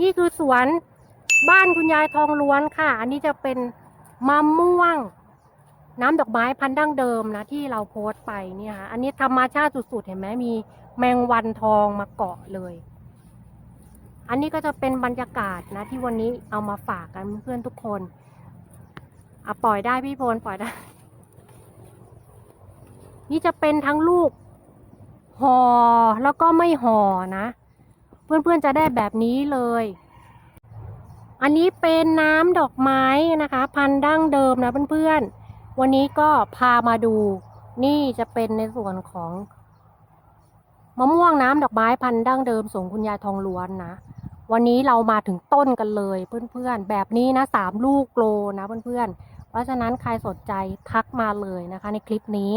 นี่คือสวนบ้านคุณยายทองล้วนค่ะ อันนี้จะเป็นมะม่วง น้ำดอกไม้พันธุ์ดั้งเดิมนะที่เราโพสต์ไปเนี่ยค่ะ อันนี้ธรรมชาติสุดๆ เห็นไหมมีแมงวันทองมาเกาะเลย อันนี้ก็จะเป็นบรรยากาศนะที่วันนี้เอามาฝากกันเพื่อนทุกคนอะปล่อยได้พี่พลปล่อยได้ นี่จะเป็นทั้งลูกห่อแล้วก็ไม่ห่อนะ เพื่อนๆจะได้แบบนี้เลย อันนี้เป็นน้ำดอกไม้นะคะ พันธุ์ดั้งเดิมนะเพื่อนๆ วันนี้ก็พามาดู นี่จะเป็นในส่วนของมะม่วงน้ำดอกไม้พันธุ์ดั้งเดิมส่งคุณยายทองล้วนนะ วันนี้เรามาถึงต้นกันเลยเพื่อนๆ แบบนี้นะสามลูกโลนะเพื่อนๆ เพราะฉะนั้นใครสนใจทักมาเลยนะคะ ในคลิปนี้